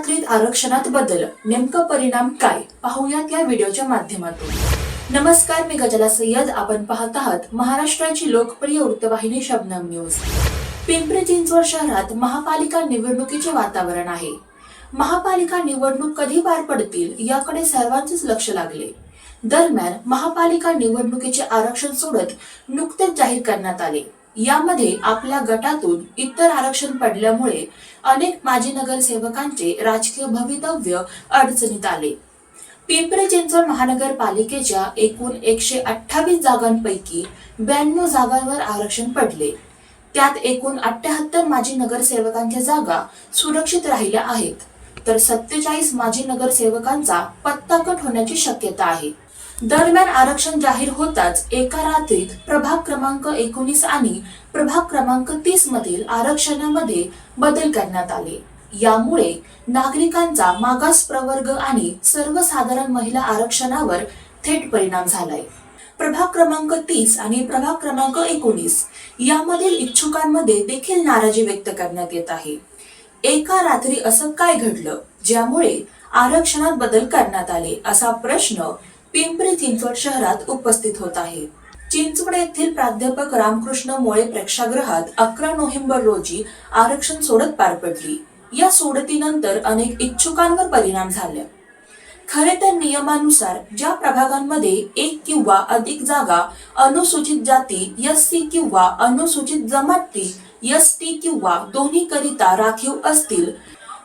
रात्रीत आरक्षणात बदल. नेमका परिणाम काय? पाहूयात या व्हिडिओच्या माध्यमातून. नमस्कार मी गजला सय्यद. आपण पाहत आहात महाराष्ट्राची लोकप्रिय वृत्तवाहिनी शबनम न्यूज. पिंपरी चिंचवड शहरात महापालिका निवडणुकीचे वातावरण आहे. महापालिका निवडणूक कधी पार पडतील याकडे सर्वांचेच लक्ष लागले. दरम्यान महापालिका निवडणुकीचे आरक्षण सोडत नुकतेच जाहीर करण्यात आले. यामध्ये आपल्या गटातून इतर आरक्षण पडल्यामुळे अनेक माजी नगरसेवकांचे राजकीय भवितव्य अडचणीत आले. पिंपरी चिंचवड महानगरपालिकेच्या एकूण एकशे अठ्ठावीस जागांपैकी ब्याण्णव जागांवर आरक्षण पडले. त्यात एकूण अठ्याहत्तर माजी नगरसेवकांच्या जागा सुरक्षित राहिल्या आहेत. तर सत्तेचाळीस माजी नगरसेवकांचा पत्ता कट होण्याची शक्यता आहे. दरम्यान आरक्षण जाहीर होताच एका रात्रीत प्रभाग क्रमांक एकोणीस आणि प्रभाग क्रमांक तीस मधील आरक्षणामध्ये बदल करण्यात आले. यामुळे नागरिकांचा मागास प्रवर्ग आणि सर्वसाधारण महिला आरक्षणावर थेट परिणाम झालाय. प्रभाग क्रमांक तीस आणि प्रभाग क्रमांक एकोणीस यामधील इच्छुकांमध्ये देखील नाराजी व्यक्त करण्यात येत आहे. एका रात्री असं काय घडलं ज्यामुळे आरक्षणात बदल करण्यात आले असा प्रश्न पिंपरी चिंचवड शहरात उपस्थित होत आहे. चिंचवड येथील प्राध्यापक रामकृष्ण मोळे प्रेक्षागृहात अकरा नोव्हेंबर रोजी आरक्षण सोडत पार पडली. या सोडतीनंतर अनेक इच्छुकांवर परिणाम झाले. खरे तर नियमानुसार ज्या प्रभागांमध्ये एक किंवा अधिक जागा अनुसूचित जाती एस सी किंवा अनुसूचित जमाती एस टी किंवा दोन्ही करिता राखीव असतील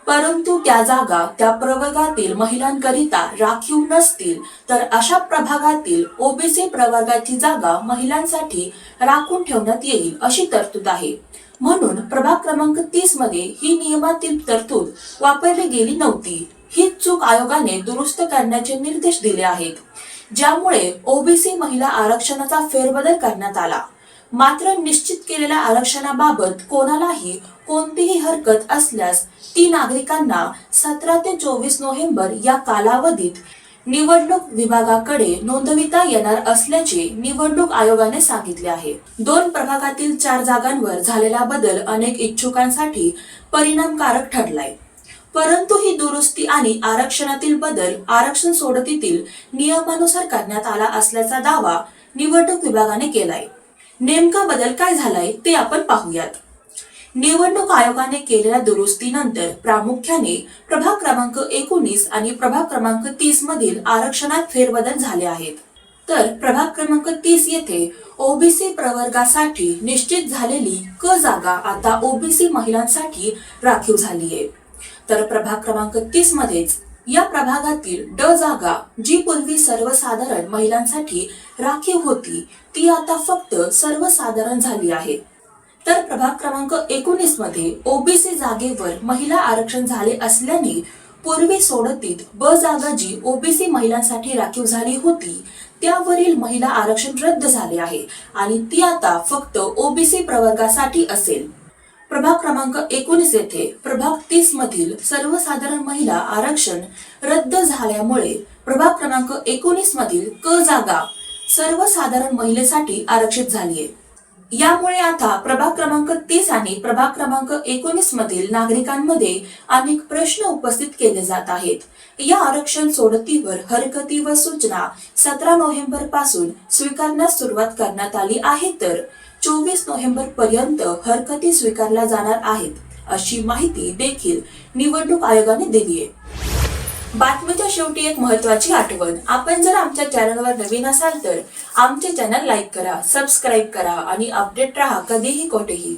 परंतु त्या जागा त्या प्रवर्गातील महिलांकरिता राखीव नसतील तर अशा प्रभागातील ओबीसी प्रवर्गाची जागा महिलांसाठी राखून ठेवण्यात येईल अशी तरतूद आहे. म्हणून प्रभाग क्रमांक तीसमध्ये ही नियमातील तरतूद वापरली गेली नव्हती. ही चूक आयोगाने दुरुस्त करण्याचे निर्देश दिले आहेत ज्यामुळे ओबीसी महिला आरक्षणाचा फेरबदल करण्यात आला. मात्र निश्चित केलेल्या आरक्षणाबाबत कोणालाही कोणतीही हरकत असल्यास ती नागरिकांना सतरा ते चोवीस नोव्हेंबर या कालावधीत निवडणूक विभागाकडे नोंदविता येणार असल्याचे निवडणूक आयोगाने सांगितले आहे. दोन प्रभागातील चार जागांवर झालेला बदल अनेक इच्छुकांसाठी परिणामकारक ठरलाय. परंतु ही दुरुस्ती आणि आरक्षणातील बदल आरक्षण सोडतीतील नियमानुसार करण्यात आला असल्याचा दावा निवडणूक विभागाने केलाय. नेमका बदल काय झालाय ते आपण पाहूयात. निवडणूक आयोगाने केलेल्या दुरुस्तीनंतर प्रामुख्याने प्रभाग क्रमांक एकोणीस आणि प्रभाग क्रमांक तीस मधील आरक्षणात फेरबदल झाले आहेत. तर प्रभाग क्रमांक तीस येथे ओबीसी प्रवर्गासाठी निश्चित झालेली क जागा आता ओबीसी महिलांसाठी राखीव झाली आहे तर प्रभाग क्रमांक तीस मध्येच या प्रभागातील ड जागा जी पूर्वी सर्वसाधारण महिलांसाठी राखीव होती ती आता फक्त सर्वसाधारण झाली आहे. तर प्रभाग क्रमांक एकोणीसमध्ये ओबीसी जागेवर महिला आरक्षण झाले असल्याने पूर्वी सोडतीत ब जागा जी ओबीसी महिलांसाठी राखीव झाली होती त्यावरील महिला आरक्षण रद्द झाले आहे आणि ती आता फक्त ओबीसी प्रवर्गासाठी असेल. प्रभाग क्रमांक एकोणीस येथे प्रभाग तीस मधील सर्वसाधारण महिला आरक्षण रद्द झाल्यामुळे प्रभाग क्रमांक एकोणीस मधील क जागा सर्वसाधारण महिलेसाठी आरक्षित झाली यामुळे आता प्रभाग क्रमांक तीस आणि प्रभाग क्रमांक एकोणीस मधील नागरिकांमध्ये अनेक प्रश्न उपस्थित केले जात आहेत. या आरक्षण सोडतीवर हरकती व सूचना सतरा नोव्हेंबरपासून स्वीकारण्यास सुरुवात करण्यात आली आहे तर चोवीस नोव्हेंबर पर्यंत हरकती स्वीकारल्या जाणार आहेत अशी माहिती देखील निवडणूक आयोगाने दिली आहे. बातमीच्या शेवटी एक महत्वाची आठवण. आपण जर आमच्या चॅनलवर नवीन असाल तर आमचे चॅनल लाईक करा सबस्क्राईब करा आणि अपडेट राहा कधीही कोठेही.